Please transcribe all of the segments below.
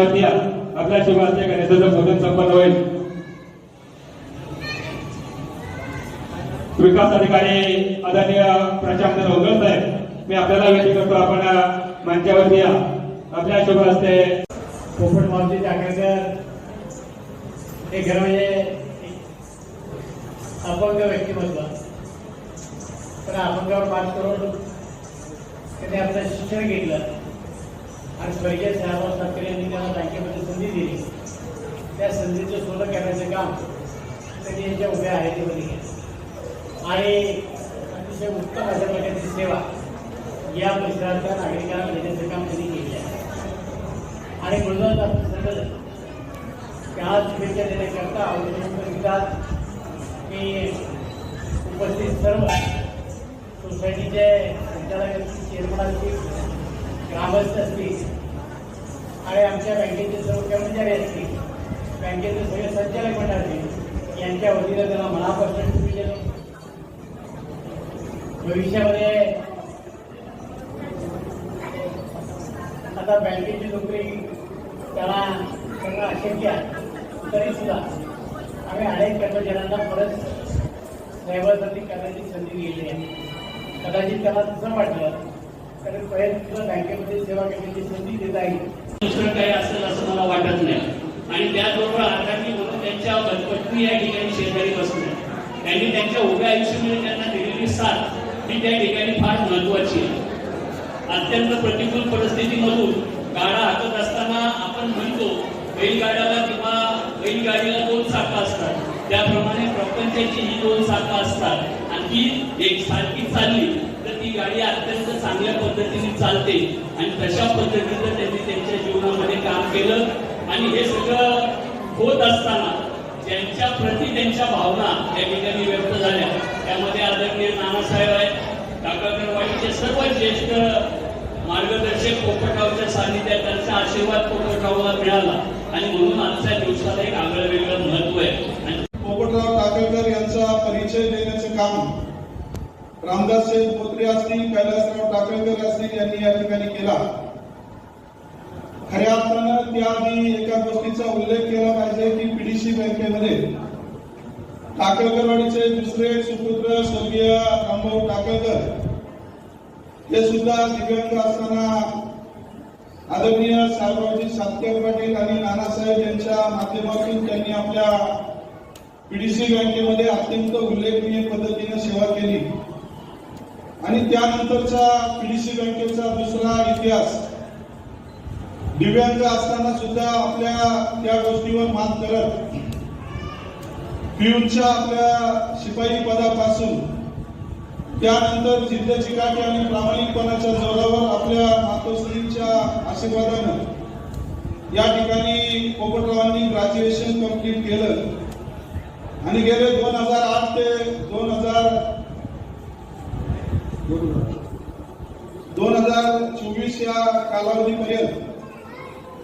मंचावरती या. आपल्या शुभ गणेशाचं पूजन संपन्न होईल. विकास अधिकारी आदरणीय प्रशांत रोगल साहेब मी आपल्याला विनंती करतो आपण मंचावरती या. आपल्या शुभ हस्ते. पोपट मावजी टाकायचं हे घर म्हणजे अपंग व्यक्तिमत्व. तर अपंगावर मात करून त्यांनी आपलं शिक्षण घेतलं. आणि स्वर्गीय साहेबराव ठाकरे यांनी त्यांना बँकेमध्ये संधी दिली. त्या संधीचं सोनं करण्याचं काम त्यांनी यांच्या उभ्या आहेतीमध्ये केलं आणि अतिशय उत्तम अशा प्रकारची सेवा या परिसरातल्या नागरिकांना देण्याचं काम त्यांनी केले आहे. आणि म्हणूनच आपण समजलं की आज शुभेच्छा देण्याकरता आवडतात की उपस्थित सर्व सोसायटीचे संचालक चेअरमन असतील ग्रामस्थ असतील. आणि आमच्या बँकेचे सर्व कर्मचारी असतील. बँकेचे सगळे संचालक मंडळातील यांच्या वतीनं त्यांना मनापासून देतो. भविष्यामध्ये आता बँकेची नोकरी त्याला करणं अशक्य आहे. तरी सुद्धा आम्ही अनेक कर्मचाऱ्यांना परत साहेबांसाठी करण्याची संधी दिलेली आहे. कदाचित त्याला तसं वाटलं कारण पहिल्यांदा बँकेमध्ये सेवा घेण्याची संधी देता येईल. दुसरं काही असेल असं मला वाटत नाही. आणि त्याचबरोबर आगामी म्हणून त्यांच्या पत्नी या ठिकाणी शेजारी बसून त्यांनी त्यांच्या उभ्या आयुष्यामध्ये त्यांना दिलेली साथ ही त्या ठिकाणी फार महत्वाची आहे. अत्यंत प्रतिकूल परिस्थितीमधून गाडा हाकत असताना आपण म्हणतो बैलगाड्याला किंवा बैलगाडीला दोन चाकं असतात. त्याप्रमाणे प्रपंचाची ही दोन चाकं असतात. आणि ती एक सारखी चालली ती गाडी अत्यंत चांगल्या पद्धतीने चालते आणि तशा पद्धतीनं त्यांनी त्यांच्या जीवनामध्ये काम केलं. आणि हे सगळं होत असताना ज्यांच्या प्रती त्यांच्या भावना या ठिकाणी व्यक्त झाल्या. त्यामध्ये आदरणीय नानासाहेब आहेत. टाकाकरवाडीचे सर्व ज्येष्ठ मार्गदर्शक पोपटरावच्या सानिध्यात त्यांचा आशीर्वाद पोपटरावला मिळाला. आणि म्हणून आजच्या दिवसाला एक आगळं वेगळं महत्त्व आहे. पोपटराव टाकळकर यांचा परिचय देण्याचं काम रामदास शेठ बोत्रे असतील कैलासराव टाकळकर असतील यांनी या ठिकाणी केला. खऱ्या अर्थानं त्याआधी एका गोष्टीचा उल्लेख केला पाहिजे की पीडीसी बँकेमध्ये टाकळकरवाडीचे दुसरे सुपुत्र स्वर्गीय रामभाऊ टाकळकर हे सुद्धा दिव्यांग असताना आदरणीय साहेबरावजी सातकर पाटील आणि नानासाहेब यांच्या माध्यमातून त्यांनी आपल्या पीडीसी बँकेमध्ये अत्यंत उल्लेखनीय पद्धतीने सेवा केली. आणि त्यानंतरचा पीडीसी बँकेचा दुसरा इतिहास. दिव्यांग असताना सुद्धा आपल्या त्या गोष्टीवर मात करत पिऊनच्या आपल्या शिपाई पदापासून त्यानंतर जिद्द चिकाटी आणि प्रामाणिकपणाच्या जोरावर आपल्या मातोश्रींच्या आशीर्वादानं या ठिकाणी पोपटरावांनी ग्रॅज्युएशन कंप्लीट केलं. आणि गेले दोन हजार आठ ते दोन हजार दोन हजार चोवीस या कालावधीपर्यंत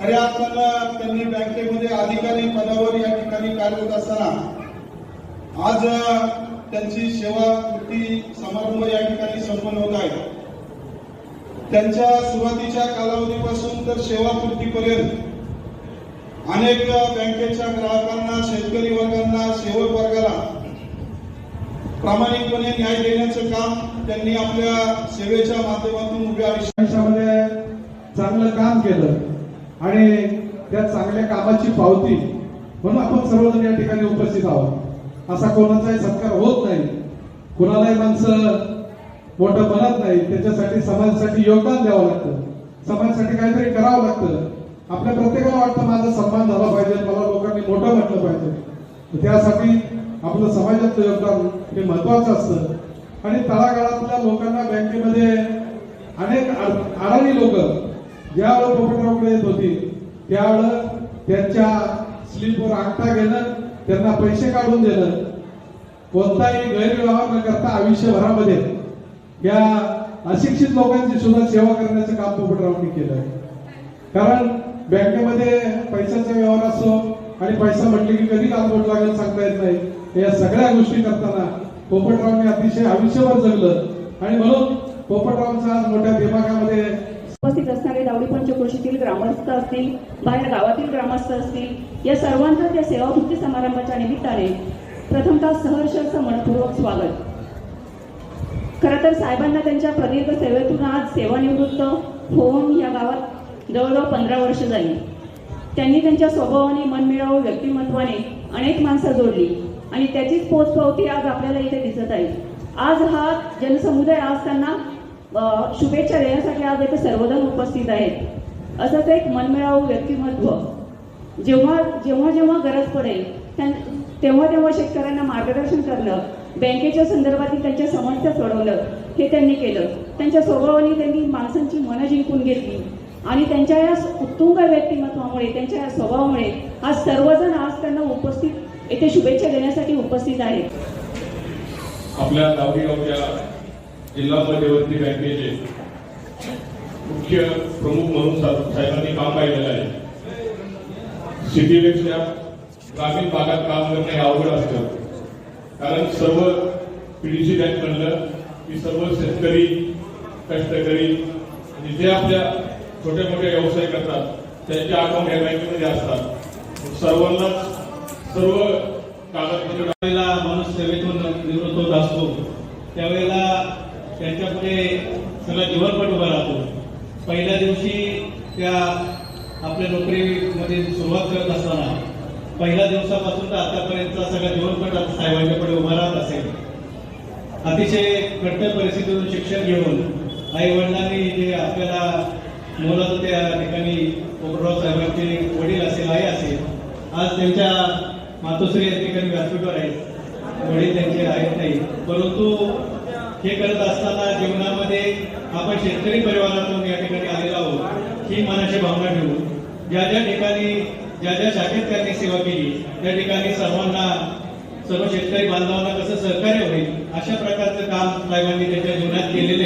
खऱ्या अर्थानं त्यांनी बँकेमध्ये अधिकारी पदावर या ठिकाणी कार्यरत असताना आज त्यांची सेवा कृती समारंभ या ठिकाणी संपन्न होत आहे त्यांच्या सुरुवातीच्या कालावधीपासून तर सेवा सेवापूर्तीपर्यंत अनेक बँकेच्या ग्राहकांना शेतकरी वर्गांना सेवक वर्गाला प्रामाणिकपणे न्याय देण्याचं काम त्यांनी आपल्या सेवेच्या माध्यमातून उभ्या आयुष्यामध्ये चांगलं काम केलं आणि त्या चांगल्या कामाची पावती म्हणून आपण सर्वजण या ठिकाणी उपस्थित आहोत. असा कोणाचाही सत्कार होत नाही. कुणालाही माणसं मोठं बनत नाही. त्याच्यासाठी समाजासाठी योगदान द्यावं लागतं. समाजासाठी काहीतरी करावं लागतं. आपल्या प्रत्येकाला वाटतं माझा सन्मान झाला पाहिजे मला लोकांनी मोठं म्हटलं पाहिजे. त्यासाठी आपलं समाजातलं योगदान हे महत्वाचं असतं. आणि तळागाळातल्या लोकांना बँकेमध्ये अनेक अड- अडाणी लोक ज्यावेळेला पोपटरावकडे येत होती त्यावेळेला त्यांच्या स्लीपवर अंगठा घेणं त्यांना पैसे काढून देणं कोणताही गैरव्यवहार न करता आयुष्यभरामध्ये या अशिक्षित लोकांची सुद्धा सेवा करण्याचं काम पोपटरावांनी केलं कारण बँकेमध्ये पैशाचा व्यवहार असो आणि पैसा म्हटले की कधी कालबोट लागेल सांगता येत नाही. या सगळ्या गोष्टी करताना पोपटरावांनी अतिशय आयुष्यभर जगलं. आणि म्हणून पोपटरावांचा आज मोठ्या दिमागामध्ये उपस्थित असणारे दावडी पंचक्रोशीतील ग्रामस्थ असतील बाहेर गावातील ग्रामस्थ असतील या सर्वांचं त्या सेवामुक्ती समारंभाच्या निमित्ताने प्रथमतः सहर्ष असं मनपूर्वक स्वागत. खरं तर साहेबांना त्यांच्या प्रदीर्घ सेवेतून आज सेवानिवृत्त होऊन या गावात जवळजवळ पंधरा वर्ष झाली. त्यांनी त्यांच्या स्वभावाने मनमिळावू व्यक्तिमत्वाने अनेक माणसं जोडली आणि त्याचीच पोचपावती आज आपल्याला इथे दिसत आहे. आज हा जनसमुदाय आज त्यांना शुभेच्छा देण्यासाठी आज इथे सर्वजण उपस्थित आहेत. असंच एक मनमिळावू व्यक्तिमत्व. जेव्हा जेव्हा जेव्हा गरज पडेल तेव्हा तेव्हा शेतकऱ्यांना मार्गदर्शन करणं बँकेच्या संदर्भातील त्यांच्या समस्या सोडवलं हे त्यांनी केलं. त्यांच्या स्वभावाने त्यांनी माणसांची मनं जिंकून घेतली. आणि त्यांच्या या उत्तुंग व्यक्तिमत्वामुळे त्यांच्या या स्वभावामुळे आज सर्वजण आज त्यांना उपस्थित येथे शुभेच्छा देण्यासाठी उपस्थित आहेत. आपल्या गावच्या जिल्हा मध्यवर्ती बँकेचे मुख्य प्रमुख म्हणून साहेबांनी काम पाहिलेलं आहे. सिटीपेक्षा ग्रामीण भागात काम करणं हे अवघड असतं. कारण सर्व पीडीसी बँक म्हणलं की सर्व शेतकरी कष्टकरी आणि जे आपल्या छोटे मोठे व्यवसाय करतात त्यांचे अकाउंट या बँकेमध्ये असतात. सर्वांनाच सर्व कागदपत्र माणूस सेवेतून निवृत्त होत असतो त्यावेळेला त्यांच्या पुढे सगळं जीवनपट उभा राहतो. पहिल्या दिवशी त्या आपल्या नोकरीमध्ये सुरुवात करत असताना पहिल्या दिवसापासून तर आतापर्यंतचा सगळा जीवनपट आता साहेबांच्या पुढे उभा राहत असेल. अतिशय कठीण परिस्थितीतून शिक्षण घेऊन आई वडिलांनी जे आपल्याला मुलाचं त्या ठिकाणी पोपटराव साहेबांचे वडील असेल आई असेल आज त्यांच्या मातोश्री या ठिकाणी व्यासपीठावर आहेत. वडील त्यांचे आहेत नाही. परंतु हे करत असताना जीवनामध्ये आपण शेतकरी परिवारातून या ठिकाणी आलेलो आहोत ही मनाची भावना ठेवून ज्या ज्या ठिकाणी ज्या ज्या शाखेत त्यांनी सेवा केली त्या ठिकाणी सर्वांना सर्व शेतकरी बांधवांना कसं सहकार्य होईल अशा प्रकारचं काम साहेबांनी त्यांच्या जीवनात केलेलं आहे.